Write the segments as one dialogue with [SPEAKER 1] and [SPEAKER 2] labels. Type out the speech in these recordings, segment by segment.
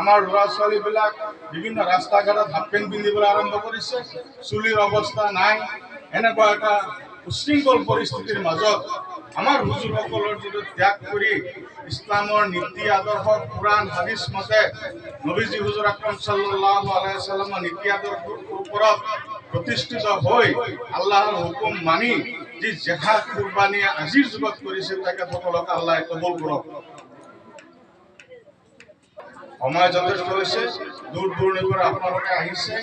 [SPEAKER 1] আমাৰ ল'ৰা ছোৱালীবিলাক বিভিন্ন ৰাস্তা ঘাটত হাফ পেণ্ট পিন্ধিবলৈ আৰম্ভ কৰিছে। চুলিৰ অৱস্থা নাই। এনেকুৱা এটা উশৃংখল পৰিস্থিতিৰ মাজত আমাৰ হুজুৰসকলৰ যিটো ত্যাগ কৰি ইছলামৰ নীতি আদৰ্শ কোৰাণ হাদিছ মতে নবীজী হুজুৰ আকৰম সাল্লামৰ নীতি আদৰ্শৰ ওপৰত প্ৰতিষ্ঠিত হৈ আল্লাহৰ হুকুম মানি যি জেহাদ কুৰবানী আজিৰ যুগত কৰিছে তেখেতসকলক আল্লাহে কবুল কৰক। সময় যথেষ্ট হৈছে দূৰ দূৰণিৰ পৰা আপোনালোকে আহিছে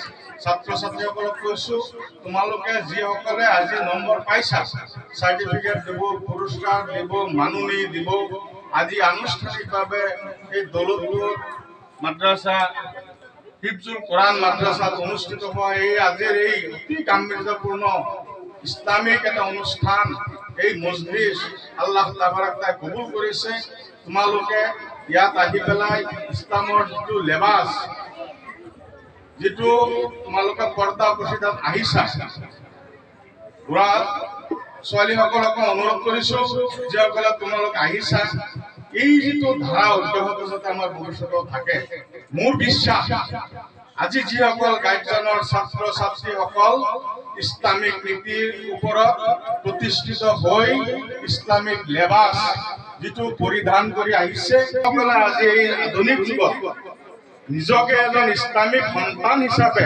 [SPEAKER 1] ছাত্ৰ ছাত্ৰীসকলক কৈছো তোমালোকে যিসকলে আজি নম্বৰ পাইছা চাৰ্টিফিকেট দিব, পুৰস্কাৰ দিব, মাননি দিব, আজি আনুষ্ঠানিকভাৱে এই দৌলতপুৰ মাদ্ৰাছা হিফজুল কোরআন মাদ্রাসাত অনুষ্ঠিত হোৱা এই আজিৰ এই অতি গাম্ভীৰ্যপূৰ্ণ ইছলামিক এটা অনুষ্ঠান, এই মজলিছ আল্লাহ তাবাৰাকাই কবুল কৰিছে। তোমালোকে ইয়াত আহি পেলাই ইছলামৰ যিটো লেবাছ যিটো তোমালোকে পৰ্দা প্ৰচিতাত আহিছা বুঢ়া ছোৱালীসকলকো অনুৰোধ কৰিছো যিসকলে তোমালোক আহিছা। এই যিটো ধাৰা যাতে আমাৰ ভৱিষ্যতেও থাকে মোৰ বিশ্বাস আজি যিসকল গাৰ্জেনৰ ছাত্ৰ ছাত্ৰীসকল ইছলামিক নীতিৰ ওপৰত প্ৰতিষ্ঠিত হৈ ইছলামিক লেবাছ যিটো পৰিধান কৰি আহিছে, সকলে আজি এই আধুনিক যুগত নিজকে এজন ইছলামিক সন্তান হিচাপে,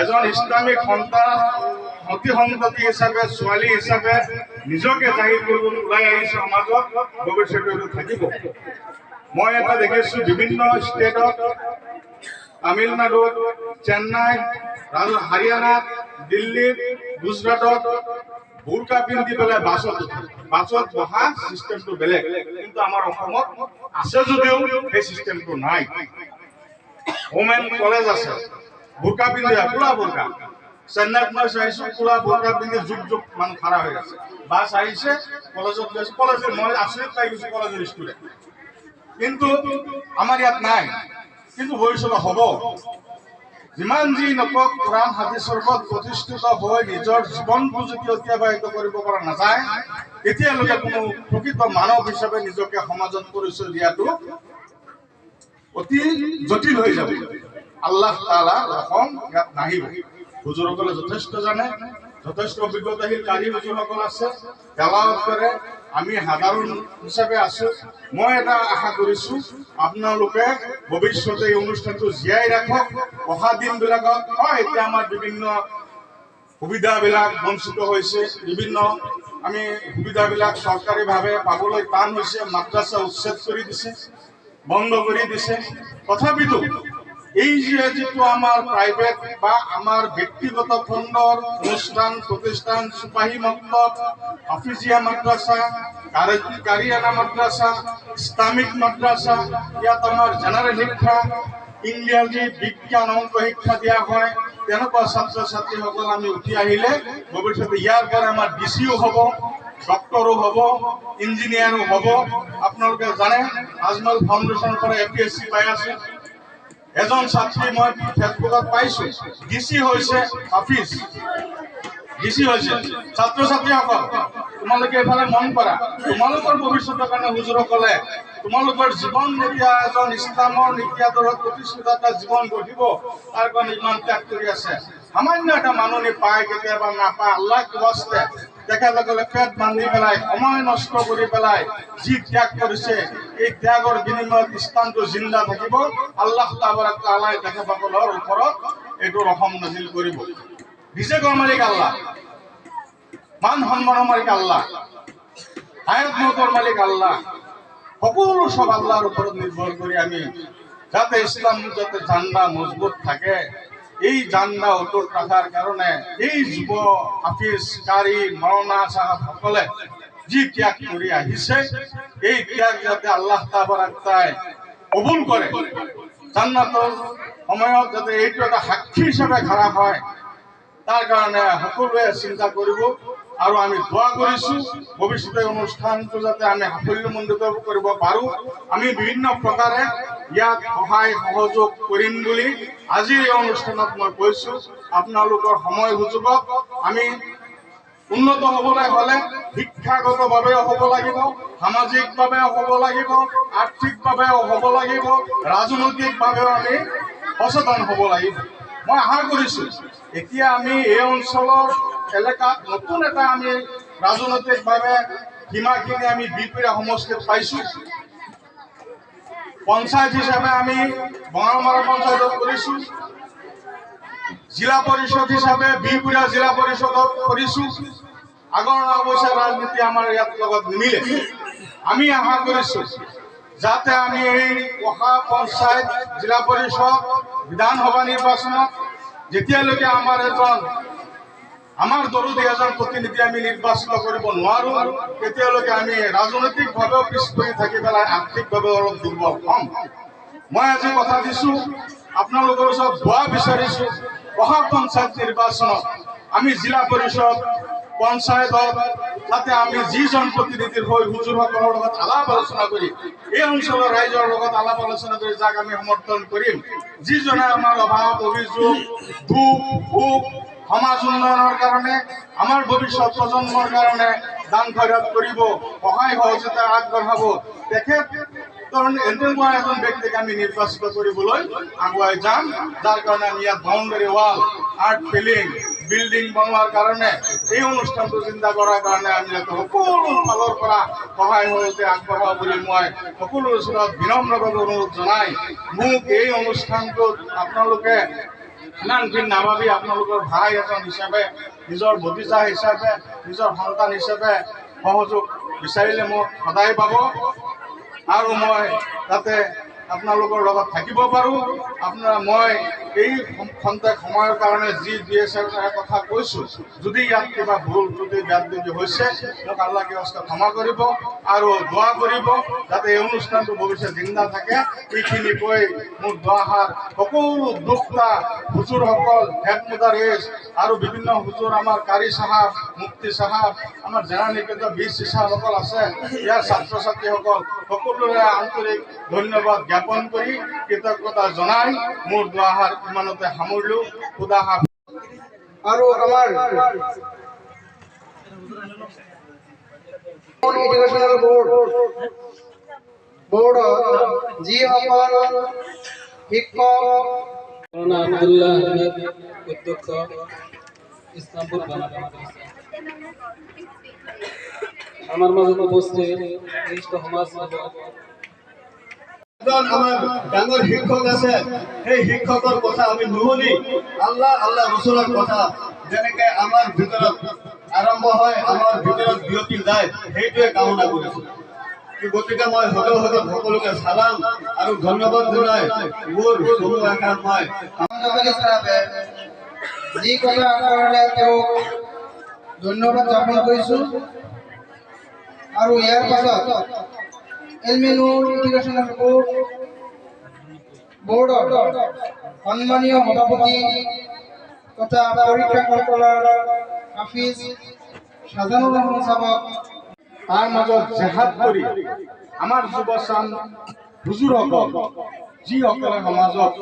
[SPEAKER 1] এজন ইছলামিক সন্তান সতী সন্ততি হিচাপে, ছোৱালী হিচাপে নিজকে জাহিৰ কৰিবলৈ ওলাই আহিছে সমাজত, ভৱিষ্যতে থাকিব। মই এটা দেখিছো বিভিন্ন ষ্টেটত, তামিলনাডুত চেন্নাইত ৰাজ- হাৰিয়ানাত দিল্লীত, গুজৰাটত বুৰকা পিন্ধি পেলাই বাছত বাছত বহা চিষ্টেমটো বেলেগ। কিন্তু আমাৰ অসমত আছে যদিও সেই চিষ্টেমটো নাই। ওমেন কলেজ আছে। বোৰকা পিন্ধি পুৰা বোৰকা চেন্নাইত মই চাইছো, পুৰা বোৰকা পিন্ধি যুগ যুগ মানুহ খাৰা হৈ আছে। বাছ আহিছে, কলেজত গৈছে। কলেজৰ, মই আচৰিত পাই গৈছো কলেজৰ ষ্টুডেণ্ট কিন্তু আমাৰ ইয়াত নাই। কিন্তু ভৱিষ্যতে হ'ব। যিমান যি নকওক কোৰাণ হাদিছৰ ওপৰত প্ৰতিষ্ঠিত হৈ নিজৰ জীৱনটো যদি অতিবাহিত কৰিব পৰা নাযায় তেতিয়ালৈকে কোনো প্ৰকৃত মানৱ হিচাপে নিজকে সমাজত পৰিচয় দিয়াটো অতি জটিল হৈ যাব। আল্লাহ তালা ৰকম ইয়াত নাহিব। হুজুৰসকলে যথেষ্ট জানে, যথেষ্ট অভিজ্ঞতাশীল কাৰী হুজুৰসকল আছে তেলাৱত কৰে আমি সাধাৰণ হিচাপে আছো। মই এটা আশা কৰিছো, আপোনালোকে ভৱিষ্যতে এই অনুষ্ঠানটো জীয়াই ৰাখক। অহা দিনবিলাকত হয় এতিয়া আমাৰ বিভিন্ন সুবিধাবিলাক বঞ্চিত হৈছে, বিভিন্ন আমি সুবিধাবিলাক চৰকাৰীভাৱে পাবলৈ টান হৈছে, মাদ্ৰাছা উচ্ছেদ কৰি দিছে, বন্ধ কৰি দিছে। তথাপিতো এই যে যিটো আমাৰ প্ৰাইভেট বা আমাৰ ব্যক্তিগত খণ্ডৰ অনুষ্ঠান প্ৰতিষ্ঠান চুপাহী মক্তব হাফিজিয়া মাদ্ৰাছা কাৰি- কাৰিয়ানা মাদ্ৰাছা ইছলামিক মাদ্ৰাছা ইয়াত আমাৰ জেনেৰেল শিক্ষা ইংৰাজী বিজ্ঞান অঙ্ক শিক্ষা দিয়া হয়, তেনেকুৱা ছাত্ৰ ছাত্ৰীসকল আমি উঠি আহিলে ভৱিষ্যতে ইয়াৰ পৰা আমাৰ ডি চিও হ'ব, ডক্টৰো হ'ব, ইঞ্জিনিয়াৰো হ'ব। আপোনালোকে জানে, আজমল ফাউণ্ডেশ্যনৰ পৰা এ পি এছ চি পাই আছে। এজন ছাত্ৰী মই ফেচবুকত পাইছো। ডি চি হৈছে হাফিজ ডি চি হৈছে। ছাত্ৰ ছাত্ৰীসকল তোমালোকে এইফালে মন কৰা। তোমালোকৰ ভৱিষ্যতৰ কাৰণে হুজুৰসকলে, তোমালোকৰ জীৱন যেতিয়া এজন ইছলামৰ নীতি আদৰত প্ৰতিষ্ঠিত এটা জীৱন গঢ়িব। তাৰ কাৰণে ইমান ত্যাগ কৰি আছে। সামান্য এটা মাননি পায় কেতিয়াবা, নাপায়। আল্লাহ কষ্টে তেখেতসকলে পেট বান্ধি পেলাই, সময় নষ্ট কৰি পেলাই যি ত্যাগ কৰিছে, এই ত্যাগৰ বিনিময়ত ইছলামটো জিন্দা থাকিব। আল্লাহ তাবাৰাক তাআলাই তেখেতসকলৰ ওপৰত এইটো ৰহম নাজিল কৰিব। রিজেকর মালিক আল্লাহ। মান সম্মানৰ মালিক আল্লাহ। হায়াত মতৰ মালিক আল্লাহ। সকলো সব আল্লাহৰ ওপৰত নিৰ্ভৰ কৰি আমি যাতে ইছলাম যাতে জান্দা, মজবুত থাকে। এই জান্দা অটুট রাখার কাৰণে এই যুব হাফিজ কাৰী মৰণা চাহাবসকলে যি ত্যাগ কৰি আহিছে, এই ত্যাগ যাতে আল্লাহ তাবাৰাকাই কবুল কৰে জান্নাতৰ সময়ত যাতে এইটো এটা সাক্ষী হিচাপে ধৰা হয়, তাৰ কাৰণে সকলোৱে চিন্তা কৰিব। আৰু আমি দোৱা কৰিছো ভৱিষ্যতে অনুষ্ঠানটো যাতে আমি সাফল্যমণ্ডিত কৰিব পাৰো। আমি বিভিন্ন প্ৰকাৰে ইয়াত সহায়, সহযোগ কৰিম বুলি আজিৰ এই অনুষ্ঠানত মই কৈছো। আপোনালোকৰ সময় সুযোগত আমি উন্নত হবলৈ হলে শিক্ষাগতভাৱে হ'ব লাগিব সামাজিকভাৱে হ'ব লাগিব, আৰ্থিকভাৱেও হ'ব লাগিব, ৰাজনৈতিকভাৱেও আমি সচেতন হ'ব লাগিব। মই আশা কৰিছো, এতিয়া আমি এই অঞ্চলৰ এলেকাত নতুন এটা আমি ৰাজনৈতিকভাৱে সীমাখিনি আমি বিপিৰা সমষ্টিত পাইছো। পঞ্চায়ত হিচাপে আমি বঙালমাৰা পঞ্চায়তত কৰিছো। জিলা পৰিষদ হিচাপে বিহপুৰীয়া জিলা পৰিষদত কৰিছো। আগৰ অৱশ্যে ৰাজনীতি আমাৰ ইয়াত লগত নিমিলে। আমি আশা কৰিছো, যাতে আমি এই অহা পঞ্চায়ত, জিলা পৰিষদ, বিধানসভা নিৰ্বাচনত যেতিয়ালৈকে আমাৰ এজন আমাৰ দলতে এজন প্ৰতিনিধি আমি নিৰ্বাচিত কৰিব নোৱাৰো, তেতিয়ালৈকে আমি ৰাজনৈতিকভাৱেও পিছ পৰি থাকি পেলাই আৰ্থিকভাৱেও অলপ দুৰ্বল হ'ম। মই আজি কথা দিছো, আপোনালোকৰ ওচৰত দোৱা বিচাৰিছো অহা পঞ্চায়ত নিৰ্বাচনত আমি জিলা পৰিষদ, পঞ্চায়তত, তাতে আমি যিজন প্ৰতিনিধিৰ হৈ হুজুৰসকলৰ লগত আলাপ আলোচনা কৰি, এই অঞ্চলৰ ৰাইজৰ লগত আলাপ আলোচনা কৰি যাক আমি সমৰ্থন কৰিম। যিজনে আমাৰ অভাৱ, অভিযোগ, দুখ, সুখ সমাজ উন্নয়নৰ কাৰণে আমাৰ ভৱিষ্যত প্ৰজন্মৰ কাৰণে দান খয়ৰাত কৰিব সহায় সহযোগিতা আগবঢ়াব তেখেত এনেকুৱা এজন ব্যক্তিক আমি নিৰ্বাচিত কৰিবলৈ আগুৱাই যাম। যাৰ কাৰণে আমি ইয়াত boundary wall earth filling building বনোৱাৰ কাৰণে, এই অনুষ্ঠানটো চিন্তা কৰাৰ কাৰণে আমি ইয়াত সকলো ফালৰ পৰা সহায় সহযোগিতা আগবঢ়াব বুলি মই সকলোৰ ওচৰত বিনম্ৰভাৱে অনুৰোধ জনাই, মোক এই অনুষ্ঠানটোত আপোনালোকে ইমানখিনি নাভাবি আপোনালোকৰ ভাই এজন হিচাপে নিজৰ ভতিজা হিচাপে নিজৰ সন্তান হিচাপে সহযোগ বিচাৰিলে মোক সদায় পাব। আৰু মই তাতে আপোনালোকৰ লগত থাকিব পাৰোঁ। আপোনাৰ, মই এই খন্তেক সময়ৰ কাৰণে যি দুই এচাৰি কথা কৈছোঁ, যদি ইয়াত কিবা ভুল ত্ৰুটি ব্যাধ যদি হৈছে, মোক আল্লাহ ব্যৱস্থা ক্ষমা কৰিব আৰু দোৱা কৰিব, যাতে এই অনুষ্ঠানটো ভৱিষ্যত জিন্দা থাকে। এইখিনি কৈ মোৰ দোৱাষাৰ সকলো দুখটা হুজুৰসকল, হেড মুদাৰিছ আৰু বিভিন্ন হুজুৰ আমাৰ কাৰী চাহাব, মুফতি চাহাব, আমাৰ জেনেৰেল নিকেতন বীৰ চিচাসকল আছে, ইয়াৰ ছাত্ৰ ছাত্ৰীসকল সকলোৰে আন্তৰিক ধন্যবাদ জ্ঞাপন কৰি কৃতজ্ঞতা জনাই মোৰ দোৱাষাৰ ইমানতে সামৰিলোঁ। খুদা
[SPEAKER 2] আমাৰ এডুকেশ্যনেল বোৰ্ড বোৰ্ডত যিসকল শিক্ষক
[SPEAKER 3] আব্দুল্লাহ অধ্যক্ষ ইসলামপুর বাংলা মাদ্রাসা আমার মাঝে উপস্থিত
[SPEAKER 4] শিক্ষক আছে সেই শিক্ষকৰ কথা আমি নুশুনি আল্লাহ আল্লাহ কথা যেনেকে আমাৰ ভিতৰত আৰম্ভ হয় আমাৰ ভিতৰত বিয়পি যায় সেইটোৱে কামনা কৰিছোঁ। গতিকে মই সদৌ সদৌ সকলোকে চালাম আৰু ধন্যবাদ জনাই মোৰ চমু এষাৰ মই
[SPEAKER 2] যি কথা আগবঢ়ালে তেওঁক ধন্যবাদ জ্ঞাপন কৰিছোঁ আৰু ইয়াৰ পাছত এডুকেশ্যনেল বোৰ্ড বোৰ্ডৰ সন্মানীয় সভাপতি তথা পৰীক্ষা কণ্ট্ৰলাৰ হাফিজ শাহজানুৰ ৰহমান চাহাবক
[SPEAKER 1] তাৰ মাজত জেহাদ কৰি আমাৰ যুৱচাম হুজুৰসকল, যিসকলে সমাজত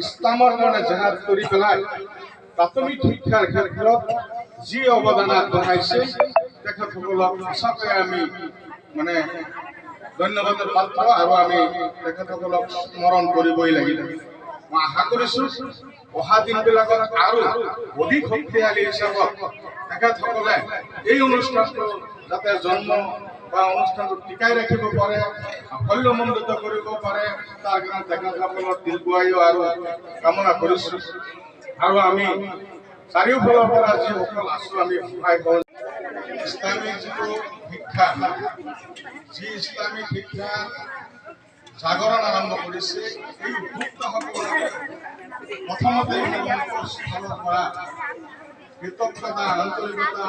[SPEAKER 1] ইছলামৰ কাৰণে জেহাদ কৰি পেলাই প্ৰাথমিক শিক্ষাৰ ক্ষেত্ৰত যি অৱদান আগবঢ়াইছে তেখেতসকলক সঁচাকৈ আমি মানে ধন্যবাদৰ পাত্ৰ আৰু আমি তেখেতসকলক স্মৰণ কৰিবই লাগিব। মই আশা কৰিছো, অহা দিনবিলাকত আৰু অধিক শক্তিশালী হিচাপত তেখেতসকলে এই অনুষ্ঠানটো যাতে জন্ম বা অনুষ্ঠানটো টিকাই ৰাখিব পাৰে সাফল্যমণ্ডিত কৰিব পাৰে, তাৰ কাৰণে তেখেতসকলৰ দীৰ্ঘায়ু আৰু কামনা কৰিছো। আৰু আমি চাৰিওফালৰ পৰা যিসকল আছো, আমি সহায় কৰোঁ ইছলামিক যিটো শিক্ষা যি ইছলামিক শিক্ষা জাগৰণ আৰম্ভ কৰিছে এই উদ্যোক্তাসকলক প্ৰথমতে মোৰ ফালৰ পৰা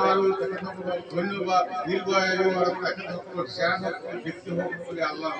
[SPEAKER 1] আৰু তেখেতসকলক ধন্যবাদ দীৰ্ঘায়ু আৰু তেখেতসকলৰ জ্ঞান হওক ব্যক্তি হওক বুলি আল্লাহ